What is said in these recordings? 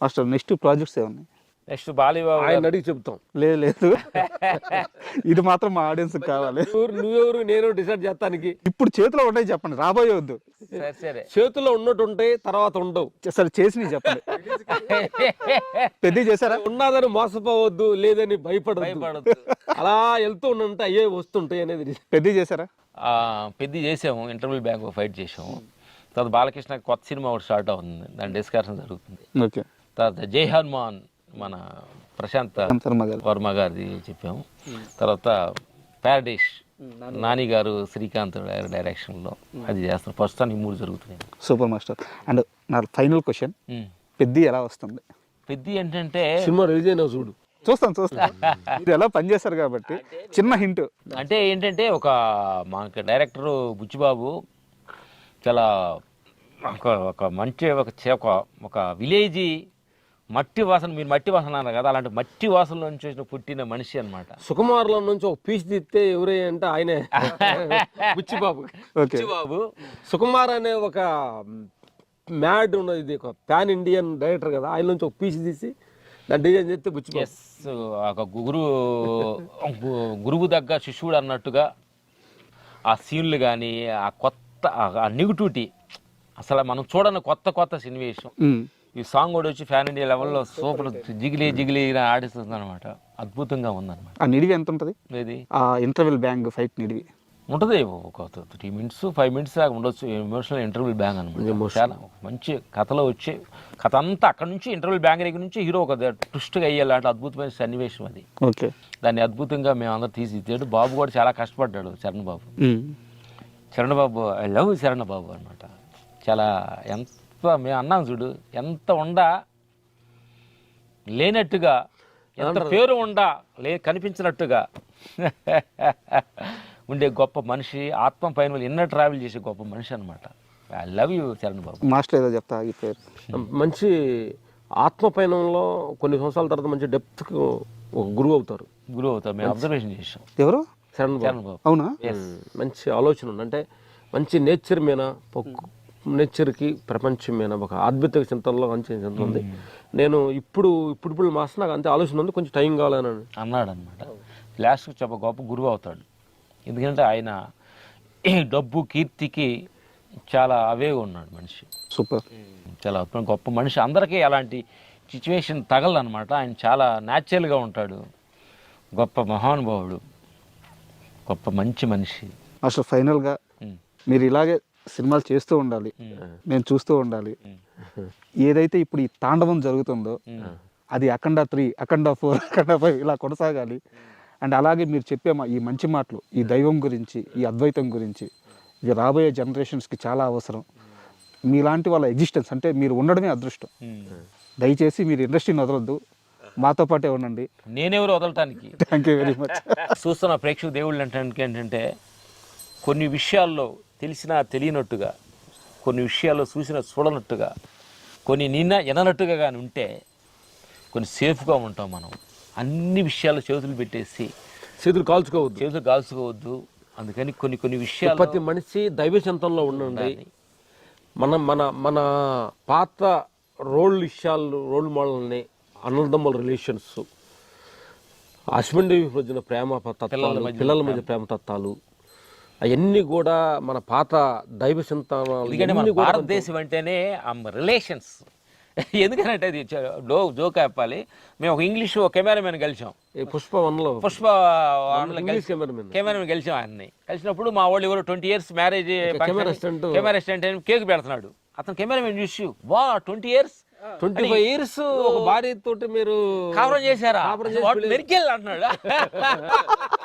Master next projects ఏమున్నాయి? Next Balibabu ఆయన అడిగి చెప్తాం. లేదు లేదు. ఇది మాత్రం మా ఆడియన్స్ కావాలి. నువ్వు నువ్వెవరు నేను డిసైడ్ చేస్తానికి. ఇప్పుడు చేతిలో ఉంటాయి చెప్పండి రాబోయే వద్దు. సరే సరే. చేతుల్లో ఉన్నట్టు ఉంటాయి తర్వాత ఉండవు. అసలు చేసినవి చెప్పండి. పెద్ద చేశారా? ఉన్నదని మోసపోవద్దు లేదని భయపడదు భయపడద్దు. అలా వెళ్తూ ఉంటే అయ్యే వస్తుంటాయి అనేది పెద్ద చేశారా? పెద్ద చేసాము ఇంటర్వ్యూ బ్యాంక్ ఫైట్ చేసాము. తర్వాత బాలకృష్ణ కొత్త సినిమా ఒకటి స్టార్ట్ అవుతుంది దాని డిస్కషన్ జరుగుతుంది. ఓకే. తర్వాత జై హనుమాన్ మన ప్రశాంత్ వర్మ గారిది చెప్పాము. తర్వాత ప్యారడైస్ నాని గారు. శ్రీకాంత్ గారి డైరెక్షన్లో అది చేస్తాం ప్రస్తుతానికి ఈ మూడు జరుగుతున్నాయి. Super master. అండ్ నా ఫైనల్ క్వశ్చన్. పెద్ద ఎలా వస్తుంది? పెద్ద ఏంటంటే సినిమా రిలీజ్ అయినా చూడు. చూస్తాను చూస్తాను. మీరు ఎలా పనిచేస్తారు కాబట్టి చిన్న హింట్ అంటే ఏంటంటే ఒక మాకు డైరెక్టర్ బుచ్చిబాబు చాలా ఒక ఒక మంచి ఒక చే- ఒక ఒక విలేజీ మట్టి వాసన మీరు మట్టి వాసన అన్నారు కదా అలాంటి మట్టి వాసన నుంచి వచ్చిన పుట్టిన మనిషి అనమాట సుకుమార్లో నుంచి ఒక పీస్ తీస్తే ఎవరే అంటే ఆయనే. బుచ్చిబాబు. ఓకే. బుచ్చిబాబు. సుకుమార్ అనే ఒక మ్యాడ్ ఉన్నది ఇది ఒక పాన్ ఇండియన్ డైరెక్టర్ కదా ఆయన నుంచి ఒక పీస్ తీసి దాన్ని డిజైన్ చేస్తే బుచ్చిబాబు. ఎస్ ఒక గురు గు- గురువు దగ్గర శిష్యుడు అన్నట్టుగా ఆ సీన్లు కానీ ఆ కొత్త ఆ- నెగిటివిటీ అసలు మనం చూడని కొత్త కొత్త సన్నివేశం. ఈ సాంగ్ కూడా వచ్చి ఫ్యాన్ ఇండియా లెవెల్లో సూపర్ జిగిలి జిగిలి ఆడిస్తుంది అనమాట అద్భుతంగా ఉందన్నమాట. ఆ నిడివి ఎంత ఉంటుంది ఇది ఆ ఇంటర్వెల్ బ్యాంగ్ ఫైట్ నిడివి. ఉంటుంది. ఒక త్రీ మినిట్స్ ఫైవ్ మినిట్స్ దాకా ఉండొచ్చు. ఎమోషనల్ ఇంటర్వ్యూ బ్యాంగ్ అనమాట చాలా మంచి కథలో వచ్చే కథ అంతా అక్కడ నుంచి ఇంటర్వ్యూ బ్యాంగ్ దగ్గర నుంచి హీరో ఒక ట్విస్ట్గా అయ్యేలాంటి అద్భుతమైన సన్నివేశం అది. ఓకే. దాన్ని అద్భుతంగా మేము అందరూ తీసిద్దాడు బాబు కూడా చాలా కష్టపడ్డాడు చరణ్ బాబు. చరణ్ బాబు ఐ లవ్ చరణ్ బాబు అనమాట చాలా ఎంత మేము అన్నాం చూడు ఎంత ఉండా లేనట్టుగా ఎంత పేరు ఉండా లే కనిపించినట్టుగా. ఉండే గొప్ప మనిషి ఆత్మ పైన ఇన్నర్ ట్రావెల్ చేసే గొప్ప మనిషి అనమాట I love you Charan Babu. Master ఏదో చెప్తా ఈ పేరు. మంచి ఆత్మపయనంలో కొన్ని సంవత్సరాల తర్వాత మంచి డెప్త్కు ఒక గురువు అవుతారు. గురువు అవుతాం మేము అబ్జర్వేషన్ చేసాం ఎవరు? శరణ్ బాబు. చరణ్ బాబు. అవునా? మంచి ఆలోచన ఉంది. అంటే మంచి నేచర్ మీద నేచర్కి ప్రపంచం మీద ఒక అద్భుత చింతనలో మంచి చింతన ఉంది నేను ఇప్పుడు ఇప్పుడు ఇప్పుడు మాస్ నాకు అంతే ఆలోచన ఉంది కొంచెం టైం కావాలని అన్నాడు. అనమాట లాస్ట్కి చెప్ప గొప్ప గురువు అవుతాడు. ఎందుకంటే ఆయన డబ్బు కీర్తికి చాలా అవే ఉన్నాడు మనిషి. సూపర్. చాలా గొప్ప మనిషి. అందరికీ అలాంటి సిచ్యువేషన్ తగలనమాట ఆయన చాలా న్యాచురల్గా ఉంటాడు. గొప్ప మహానుభావుడు. గొప్ప మంచి మనిషి. మాస్టర్ ఫైనల్గా. మీరు ఇలాగే సినిమాలు చేస్తూ ఉండాలి. నేను చూస్తూ ఉండాలి. ఏదైతే ఇప్పుడు ఈ తాండవం జరుగుతుందో అది Akhanda three Akhanda four Akhanda five ఇలా కొనసాగాలి. అండ్ అలాగే మీరు చెప్పే ఈ మంచి మాటలు ఈ దైవం గురించి ఈ అద్వైతం గురించి ఇది రాబోయే జనరేషన్స్కి చాలా అవసరం. మీలాంటి వాళ్ళ ఎగ్జిస్టెన్స్ అంటే మీరు ఉండడమే అదృష్టం. దయచేసి మీరు ఇండస్ట్రీని వదలొద్దు. మాతో పాటే ఉండండి. నేనెవరు వదలటానికి? థ్యాంక్ యూ వెరీ మచ్ చూస్తున్న ప్రేక్షక దేవుళ్ళు అంటే ఏంటంటే కొన్ని విషయాల్లో తెలిసినా తెలియనట్టుగా కొన్ని విషయాల్లో చూసినా చూడనట్టుగా కొన్ని నిన్న ఎననట్టుగా కానీ ఉంటే కొన్ని సేఫ్గా ఉంటాం మనం. అన్ని విషయాలు చేతులు పెట్టేసి చేతులు కాల్చుకోవద్దు. చేతులు కాల్చుకోవద్దు. అందుకని కొన్ని కొన్ని విషయాలు ప్రతి మనిషి దైవ చింతనలో ఉండండి. మన మన మన పాత రోల్ విషయాలు రోల్ మోడల్ని అన్నదమ్ముల రిలేషన్స్. హస్బెండ్ మధ్యన ప్రేమ తత్వాలు పిల్లల మధ్య ప్రేమ తత్వాలు అవన్నీ కూడా మన పాత దైవ ఎందుకంటే మన కూడా భారతదేశం అంటేనే రిలేషన్స్. ఎందుకనంటే అది డో జోక్ చెప్పాలి మేము ఒక ఇంగ్లీష్ ఒక కెమెరామెన్ కలిసాం. ఈ పుష్ప వన్లో పుష్ప కెమెరామెన్. కెమెరామెన్ కలిసాం ఆయన్ని. కలిసినప్పుడు మా వాళ్ళు ఎవరు twenty years marriage camera assistant camera assistant cake పెడుతున్నాడు. అతను కెమెరామెన్ చూసి వా twenty years? Twenty five years ఒక భార్య తోటి మీరు కాపురం చేశారా? మెరికెల్ అంటున్నాడు?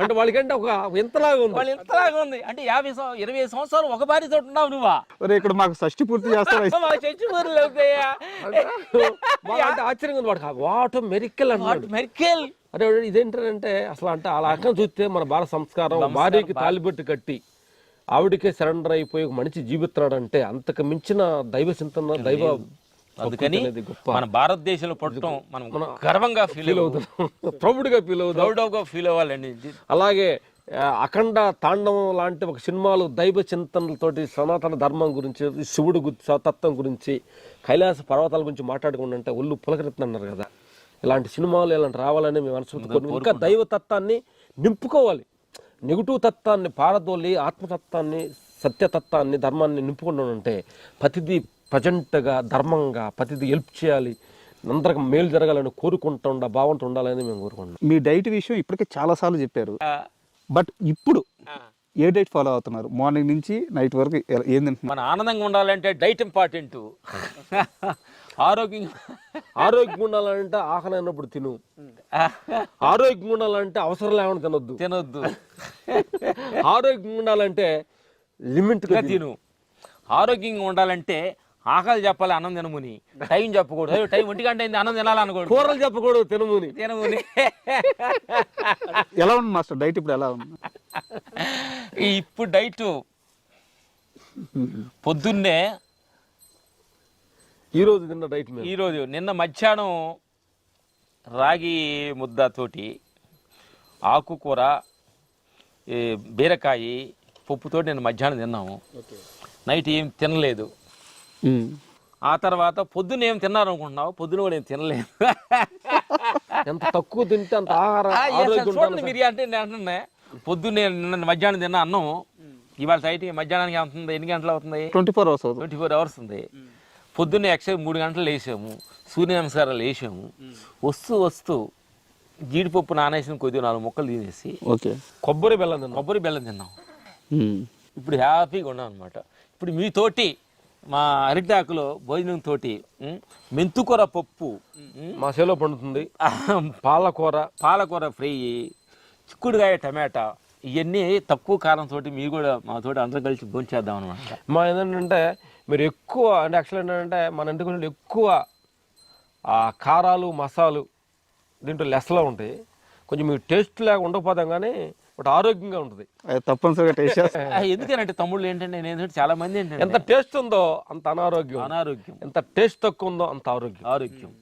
అంటే వాళ్ళకంటే ఒక ఎంతలాగా ఉంది. వాళ్ళు ఎంతలాగా ఉంది. అంటే యాభై ఇరవై సంవత్సరాలు ఒక భార్యతో ఉన్నావు నువ్వా? ఇక్కడ మాకు షష్టి పూర్తి చేస్తారా అవుతాయా ఆశ్చర్యంగా ఉంది వాడు వాట్ మెరికల్ అన్నాడు. మెరికెల్? అరే ఇదేంటంటే అసలు అంటే అలా అక్కడ చూస్తే మన భారత సంస్కారం భార్యకి తాలిబొట్టు కట్టి ఆవిడకే సరెండర్ అయిపోయి ఒక మనిషి జీవిస్తున్నాడు అంటే అంతకు మించిన దైవ చింతన దైవ అందుకని మన భారతదేశంలో పుట్టడం మనం గర్వంగా ఫీల్ అవుతున్నాం. ప్రౌడ్గా ఫీల్ అవుతాం ప్రౌడ్గా ఫీల్ అవ్వాలండి. అలాగే అఖండ తాండవం లాంటి ఒక సినిమాలు దైవ చింతనలతోటి సనాతన ధర్మం గురించి శివుడు తత్వం గురించి కైలాస పర్వతాల గురించి మాట్లాడుకుంటుంటే ఒళ్ళు పులకరెత్తున్నారు కదా. ఇలాంటి సినిమాలు ఇలాంటి రావాలని మేము మనసు ఇంకా దైవ తత్వాన్ని నింపుకోవాలి. నెగిటివ్ తత్వాన్ని పారదోలి ఆత్మతత్వాన్ని సత్యతత్వాన్ని ధర్మాన్ని నింపుకుంటూ ఉంటే ప్రతిదీ ప్రజెంట్గా ధర్మంగా ప్రతిదీ హెల్ప్ చేయాలి. అందరికి మేలు జరగాలని కోరుకుంటూ ఉండ బాగుంటూ ఉండాలని మేము కోరుకుంటున్నాం. మీ డైట్ విషయం ఇప్పటికే చాలా సార్లు చెప్పారు. బట్ ఇప్పుడు ఏ డైట్ ఫాలో అవుతున్నారు? మార్నింగ్ నుంచి నైట్ వరకు ఎ- ఏం తింటున్నారు? మన ఆనందంగా ఉండాలంటే డైట్ ఇంపార్టెంట్. ఆరోగ్యంగా ఆరోగ్యంగా ఉండాలంటే ఆకలి అయినప్పుడు తిను. ఆరోగ్యంగా ఉండాలంటే అవసరం లేకుండా తినొద్దు. తినొద్దు. ఆరోగ్యంగా ఉండాలంటే లిమిట్గా తిను. ఆరోగ్యంగా ఉండాలంటే ఆకలి చెప్పాలి అన్నం తినముని. టైం చెప్పకూడదు. టైం ఒంటి గంట అయింది అన్నం తినాలనుకోడు కూరలు చెప్పకూడదు తినముని. తినముని. ఎలా ఉంది మాస్టర్? డైట్ ఇప్పుడు ఎలా ఉంది? ఈ ఇప్పుడు డైట్. పొద్దున్నే ఈ రోజు తిన్న డైట్ ఈరోజు నిన్న మధ్యాహ్నం రాగి ముద్దతోటి ఆకుకూర ఈ బీరకాయ పప్పుతోటి నేను మధ్యాహ్నం తిన్నాము. నైట్ ఏం తినలేదు. ఆ తర్వాత పొద్దున్న ఏం తిన్నారు అనుకుంటున్నావు పొద్దున కూడా ఏం తినలేదు. ఎంత తక్కువ తింటే అంత ఆహార. మీరు అంటే నేను అంటున్నా పొద్దున్నే నిన్న మధ్యాహ్నం తిన్న అన్నం ఇవాళ సైట్ మధ్యాహ్నానికి అవుతుంది ఎన్ని గంటలు అవుతుంది? ట్వంటీ ఫోర్ అవర్స్ అవుతుంది. ట్వంటీ ఫోర్ అవర్స్ ఉంది. పొద్దున్నే ఎక్సైజ్ మూడు గంటలు లేసాము సూర్య నమస్కారాలు వేసాము వస్తూ వస్తూ జీడిపప్పు నానేసిన కొద్దిగా నాలుగు ముక్కలు తినేసి ఓకే. కొబ్బరి బెల్లం తిన్నాం. కొబ్బరి బెల్లం తిన్నాం. ఇప్పుడు హ్యాపీగా ఉన్నాం అనమాట ఇప్పుడు మీతోటి మా అరిటాకులో భోజనం తోటి మెంతుకూర పప్పు మా చేలో పండుతుంది. పాలకూర పాలకూర ఫ్రై చిక్కుడుకాయ టమాటా ఇవన్నీ తక్కువ కారంతో మీరు కూడా మాతోటి అందరం కలిసి భోంచేద్దాం అనమాట మా ఏంటంటే మీరు ఎక్కువ అంటే యాక్చువల్ ఏంటంటే మన ఇంటికి కొంచెం ఎక్కువ ఆ కారాలు మసాలు దీంట్లో లెస్లో ఉంటాయి. కొంచెం మీకు టేస్ట్ లేక ఉండకపోతాం కానీ బట్ ఆరోగ్యంగా ఉంటుంది. అది తప్పనిసరిగా టేస్ట్ చేస్తాను ఎందుకనంటే తమ్ముళ్ళు ఏంటంటే నేను ఏంటంటే చాలా మంది ఏంటంటే ఎంత టేస్ట్ ఉందో అంత అనారోగ్యం. అనారోగ్యం. ఎంత టేస్ట్ తక్కువ ఉందో అంత ఆరోగ్యం. ఆరోగ్యం?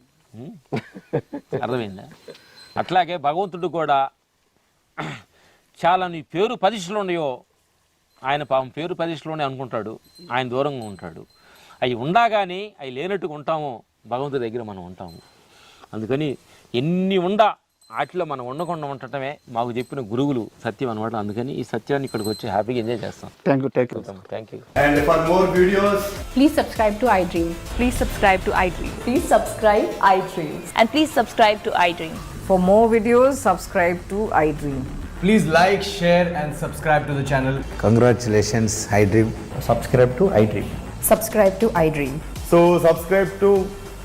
అర్థమైందా? అట్లాగే భగవంతుడు కూడా చాలా నీ పేరు పదిశలో ఉన్నాయో ఆయన పాపం పేరు పదిశలోనే అనుకుంటాడు. ఆయన దూరంగా ఉంటాడు. అవి ఉండగానే అవి లేనట్టుగా ఉంటామో భగవంతుడి దగ్గర మనం ఉంటాము. అందుకని ఎన్ని ఉండా వాటిలో మనం ఉండకుండా ఉండటమే మాకు చెప్పిన గురువులు సత్యం అనమాట అందుకని ఈ సత్యాన్ని ఇక్కడికి వచ్చి హ్యాపీగా ఎంజాయ్ చేస్తాం. Thank you take thank you and for more videos please subscribe to I dream please subscribe to I dream please subscribe I dream and please subscribe to I dream for more videos subscribe to I dream please like share and subscribe to the channel congratulations I dream subscribe to I dream subscribe to I dream so subscribe to